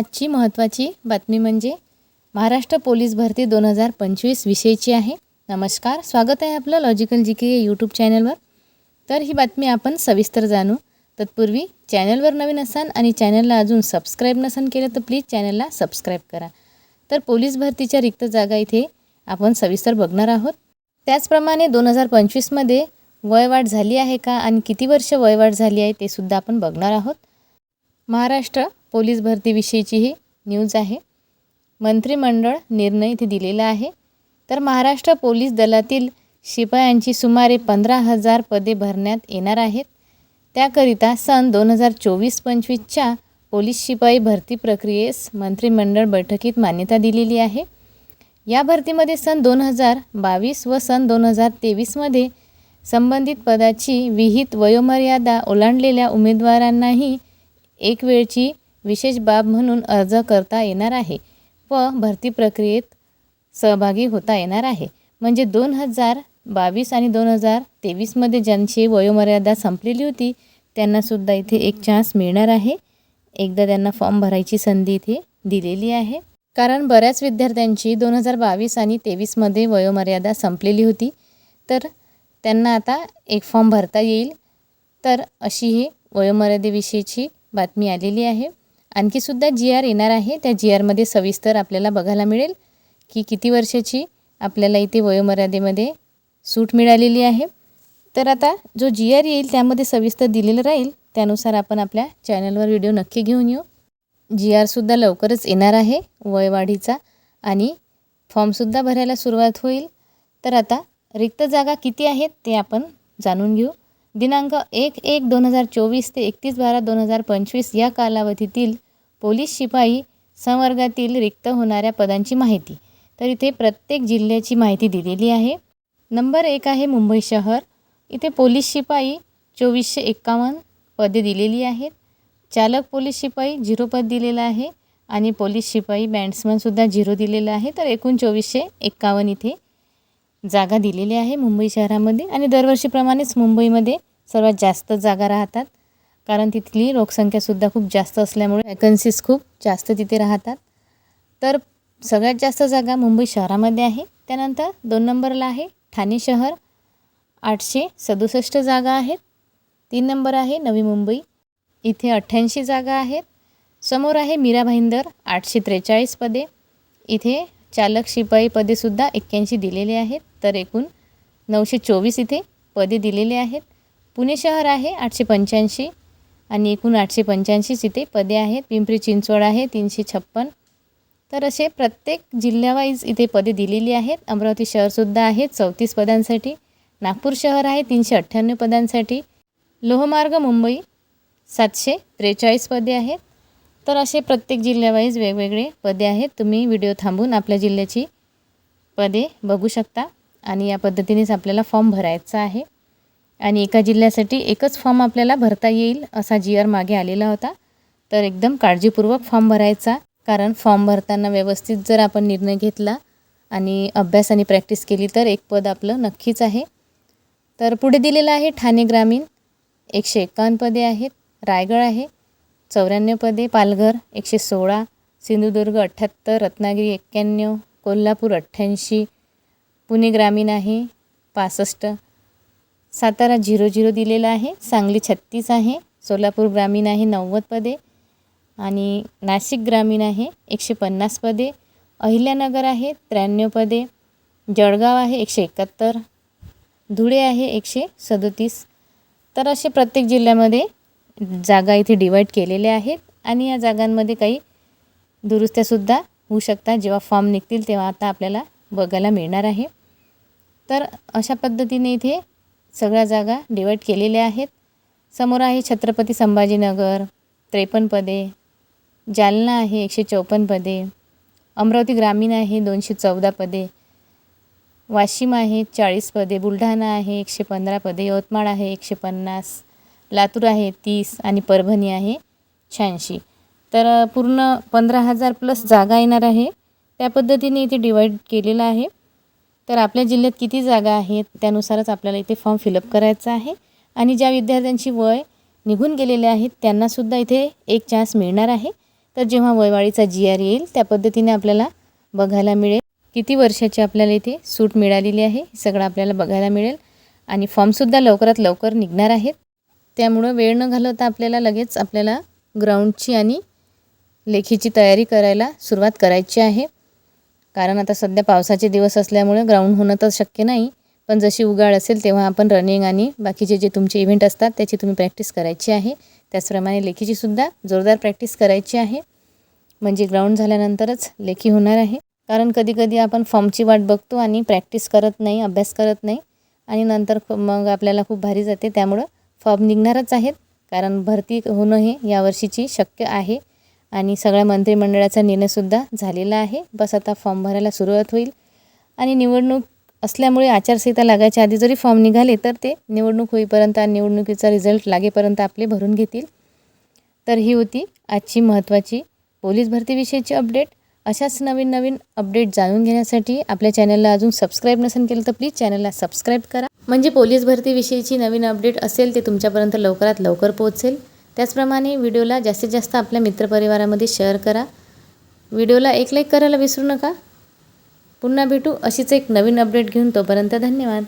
आजची महत्त्वाची बातमी म्हणजे महाराष्ट्र पोलीस भरती दोन हजार पंचवीस विषयीची आहे. नमस्कार स्वागत आहे आपलं लॉजिकल जी के यूट्यूब चॅनलवर तर ही बातमी आपण सविस्तर जाणू. तत्पूर्वी चॅनलवर नवीन असाल आणि चॅनलला अजून सबस्क्राईब नसेल केलं तर प्लीज चॅनलला सबस्क्राईब करा. तर पोलीस भरतीच्या रिक्त जागा इथे आपण सविस्तर बघणार आहोत. त्याचप्रमाणे दोन हजार पंचवीसमध्ये वयवाढ झाली आहे का आणि किती वर्ष वयवाढ झाली आहे ते सुद्धा आपण बघणार आहोत. महाराष्ट्र पोलीस भरतीविषयीची ही न्यूज आहे. मंत्रिमंडळ निर्णय इथे दिलेला आहे. तर महाराष्ट्र पोलीस दलातील शिपायांची सुमारे पंधरा हजार पदे भरण्यात येणार आहेत. त्याकरिता सन दोन हजार चोवीस पंचवीसच्या पोलीस शिपाई भरती प्रक्रियेस मंत्रिमंडळ बैठकीत मान्यता दिलेली आहे. या भरतीमध्ये सन दोन हजार बावीस व सन दोन हजार तेवीसमध्ये संबंधित पदाची विहित वयोमर्यादा ओलांडलेल्या उमेदवारांनाही एक वेळची विशेष बाब म्हणून अर्ज करता येणार आहे व भरती प्रक्रियेत सहभागी होता येणार आहे. म्हणजे दोन हजार बावीस आणि दोन हजार तेवीसमध्ये ज्यांची वयोमर्यादा संपलेली होती त्यांनासुद्धा इथे एक चान्स मिळणार आहे. एकदा त्यांना फॉर्म भरायची संधी इथे दिलेली आहे. कारण बऱ्याच विद्यार्थ्यांची दोन हजार बावीस आणि तेवीसमध्ये वयोमर्यादा संपलेली होती. तर त्यांना आता एक फॉर्म भरता येईल. तर अशी ही वयोमर्यादेविषयीची बातमी आलेली आहे. आणखीसुद्धा जी आर येणार आहे. त्या जी आरमध्ये सविस्तर आपल्याला बघायला मिळेल की किती वर्षाची आपल्याला इथे वयोमर्यादेमध्ये सूट मिळालेली आहे. तर आता जो जी आर येईल त्यामध्ये सविस्तर दिलेलं राहील. त्यानुसार आपण आपल्या चॅनलवर व्हिडिओ नक्की घेऊन येऊ. जी आरसुद्धा लवकरच येणार आहे वयवाढीचा आणि फॉर्मसुद्धा भरायला सुरुवात होईल. तर आता रिक्त जागा किती आहेत ते आपण जाणून घेऊ. दिनांक एक एक दोन हजार चोवीस ते एकतीस बारा दोन हजार पंचवीस या कालावधीतील पोलीस शिपाई संवर्गातील रिक्त होणाऱ्या पदांची माहिती. तर इथे प्रत्येक जिल्ह्याची माहिती दिलेली आहे. नंबर एक आहे मुंबई शहर. इथे पोलीस शिपाई चोवीसशे एक्कावन्न पदे दिलेली आहेत. चालक पोलीस शिपाई झिरो पद दिलेलं आहे. आणि पोलीस शिपाई बँड्समनसुद्धा झिरो दिलेलं आहे. तर एकूण चोवीसशे एक्कावन्न इथे जागा दिलेली आहे मुंबई शहरामध्ये आणि दरवर्षीप्रमाणेच मुंबईमध्ये सर्वात जास्त जागा राहतात. कारण तिथली लोकसंख्यासुद्धा खूप जास्त असल्यामुळे वॅकन्सीज खूप जास्त तिथे राहतात. तर सगळ्यात जास्त जागा मुंबई शहरामध्ये आहे. त्यानंतर दोन नंबरला आहे ठाणे शहर. आठशे सदुसष्ट जागा आहेत. तीन नंबर आहे नवी मुंबई. इथे अठ्ठ्याऐंशी जागा आहेत. समोर आहे मीरा भाईंदर आठशे त्रेचाळीस पदे. इथे चालक शिपाई पदेसुद्धा एक्क्याऐंशी दिलेले आहेत. तर एकूण नऊशे चोवीस इथे पदे दिलेले आहेत. पुणे शहर आहे आठशे पंच्याऐंशी आणि एकूण आठशे पंच्याऐंशीच इथे पदे आहेत. पिंपरी चिंचवड आहे तीनशे छप्पन. तर असे प्रत्येक जिल्ह्यावाईज इथे पदे दिलेली आहेत. अमरावती शहरसुद्धा आहे चौतीस पदांसाठी. नागपूर शहर आहे तीनशे अठ्ठ्याण्णव पदांसाठी. लोहमार्ग मुंबई सातशे त्रेचाळीस पदे आहेत. तर असे प्रत्येक जिल्ह्यावाईज वेगवेगळे पदे आहेत. तुम्ही व्हिडिओ थांबून आपल्या जिल्ह्याची पदे बघू शकता आणि या पद्धतीनेच आपल्याला फॉर्म भरायचा आहे. आणि एका जिल्ह्यासाठी एकच फॉर्म आपल्याला भरता येईल असा जी आर मागे आलेला होता. तर एकदम काळजीपूर्वक फॉर्म भरायचा कारण फॉर्म भरताना व्यवस्थित जर आपण निर्णय घेतला आणि अभ्यास आणि प्रॅक्टिस केली तर एक पद आपलं नक्कीच आहे. तर पुढे दिलेलं आहे ठाणे ग्रामीण. एकशे एकावन्न पदे आहेत. रायगड आहे. चौऱ्याण्णव पदे पालघर एकशे सोळा सिंधुदुर्ग अठ्ठ्याहत्तर रत्नागिरी एक्क्याण्णव कोल्हापूर अठ्ठ्याऐंशी पुणे ग्रामीण आहे पासष्ट. सातारा झिरो झिरो दिलेला आहे सांगली छत्तीस आहे सोलापूर ग्रामीण आहे नव्वद पदे आणि नाशिक ग्रामीण आहे एकशे पन्नास पदे अहिल्यानगर आहे त्र्याण्णव पदे जळगाव आहे एकशे एकाहत्तर धुळे आहे एकशे सदतीस तर असे प्रत्येक जिल्ह्यामध्ये जागा इथे डिवाईड केलेल्या आहेत आणि या जागांमध्ये काही दुरुस्त्यासुद्धा होऊ शकतात. जेव्हा फॉर्म निघतील तेव्हा आता आपल्याला बघायला मिळणार आहे. तर अशा पद्धतीने इथे सगळ्या जागा डिवाईड केलेल्या आहेत. समोर आहे छत्रपती संभाजीनगर त्रेपन्न पदे जालना आहे एकशे चौपन्न पदे अमरावती ग्रामीण आहे दोनशे चौदा पदे वाशिम आहे चाळीस पदे बुलढाणा आहे एकशे पंधरा पदे यवतमाळ आहे एकशे पन्नास लातूर आहे तीस आणि परभणी आहे शहाऐंशी. तर पूर्ण पंधरा हजार प्लस जागा येणार आहे. त्या पद्धतीने इथे डिवाईड केलेलं आहे. तर आपल्या जिल्ह्यात किती जागा आहेत त्यानुसारच आपल्याला इथे फॉर्म फिलअप करायचा आहे. आणि ज्या विद्यार्थ्यांची वय निघून गेलेले आहेत त्यांनासुद्धा इथे एक चान्स मिळणार आहे. तर जेव्हा वयवाळीचा जी आर येईल त्या पद्धतीने आपल्याला बघायला मिळेल किती वर्षाची आपल्याला इथे सूट मिळालेली आहे हे सगळं आपल्याला बघायला मिळेल. आणि फॉर्मसुद्धा लवकरात लवकर निघणार आहेत. त्यामुळं वेळ न घालवता आपल्याला लगेच आपल्याला ग्राउंडची आणि लेखीची तयारी करायला सुरुवात करायची आहे. कारण आता सध्या पावसाचे दिवस असल्यामुळे ग्राउंड होणं तर शक्य नाही. पण जशी उगाळ असेल तेव्हा आपण रनिंग आणि बाकीचे जे तुमचे इव्हेंट असतात त्याची तुम्ही प्रॅक्टिस करायची आहे. त्याचप्रमाणे लेखीचीसुद्धा जोरदार प्रॅक्टिस करायची आहे. म्हणजे ग्राउंड झाल्यानंतरच लेखी होणार आहे. कारण कधीकधी आपण फॉर्मची वाट बघतो आणि प्रॅक्टिस करत नाही अभ्यास करत नाही. आणि नंतर मग आपल्याला खूप भारी जाते. त्यामुळं फॉर्म निघणारच आहेत. कारण भरती होणं हे यावर्षीची शक्य आहे. आणि सगळ्या मंत्रिमंडळाचा निर्णयसुद्धा झालेला आहे. बस आता फॉर्म भरायला सुरुवात होईल. आणि निवडणूक असल्यामुळे आचारसंहिता लागायच्या आधी जरी फॉर्म निघाले तर ते निवडणूक होईपर्यंत आणि निवडणुकीचा रिझल्ट लागेपर्यंत आपले भरून घेतील. तर ही होती आजची महत्त्वाची पोलीस भरतीविषयीची अपडेट. अशाच नवीन नवीन अपडेट जाणून घेण्यासाठी आपल्या चॅनलला अजून सबस्क्राईब नसेल केलं तर प्लीज चॅनलला सबस्क्राईब करा. म्हणजे पोलीस भरतीविषयीची नवीन अपडेट असेल ते तुमच्यापर्यंत लवकरात लवकर पोहोचेल. त्याचप्रमाणे व्हिडिओला जास्तीत जास्त आपल्या मित्रपरिवारामध्ये शेअर करा. व्हिडिओला एक लाईक करायला विसरू नका. पुन्हा भेटू अशीच एक नवीन अपडेट घेऊन तोपर्यंत धन्यवाद.